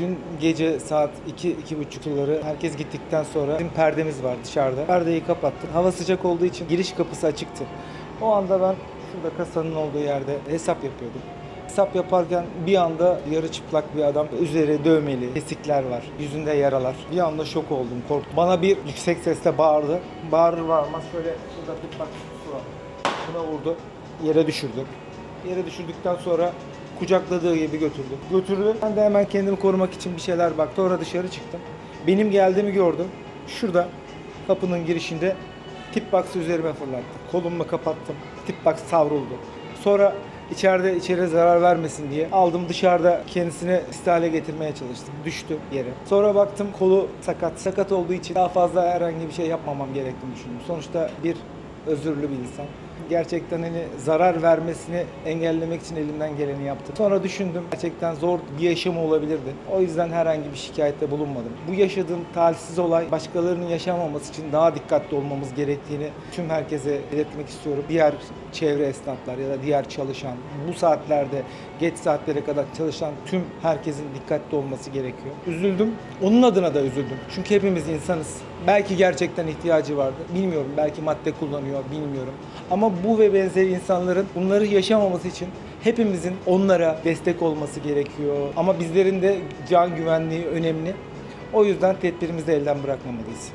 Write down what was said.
Dün gece saat 2-2.30 suları herkes gittikten sonra bizim perdemiz var dışarıda. Perdeyi kapattım. Hava sıcak olduğu için giriş kapısı açıktı. O anda ben şurada kasanın olduğu yerde hesap yapıyordum. Hesap yaparken bir anda yarı çıplak bir adam, üzeri dövmeli, kesikler var, yüzünde yaralar. Bir anda şok oldum, korktum. Bana bir yüksek sesle bağırdı. Bağırır bağırmaz şöyle şurada bir bak. Buna vurdu, yere düşürdü. Yere düşürdükten sonra kucakladığı gibi götürdü. Götürdü. Ben de hemen kendimi korumak için bir şeyler baktım. Sonra dışarı çıktım. Benim geldiğimi gördü. Şurada kapının girişinde tip box'ı üzerime fırlattı. Kolumu kapattım. Tip box savruldu. Sonra içeride içeri zarar vermesin diye aldım dışarıda kendisini piste hale getirmeye çalıştım. Düştü yere. Sonra baktım kolu sakat. Sakat olduğu için daha fazla herhangi bir şey yapmamam gerektiğini düşündüm. Sonuçta bir özürlü bir insan. Gerçekten hani zarar vermesini engellemek için elimden geleni yaptım. Sonra düşündüm gerçekten zor bir yaşamı olabilirdi. O yüzden herhangi bir şikayette bulunmadım. Bu yaşadığım talihsiz olay başkalarının yaşamaması için daha dikkatli olmamız gerektiğini tüm herkese belirtmek istiyorum. Diğer çevre esnaflar ya da diğer çalışan bu saatlerde geç saatlere kadar çalışan tüm herkesin dikkatli olması gerekiyor. Üzüldüm. Onun adına da üzüldüm. Çünkü hepimiz insanız. Belki gerçekten ihtiyacı vardı. Bilmiyorum. Belki madde kullanıyor. Bilmiyorum. Ama bu ve benzeri insanların bunları yaşamaması için hepimizin onlara destek olması gerekiyor. Ama bizlerin de can güvenliği önemli. O yüzden tedbirimizi elden bırakmamalıyız.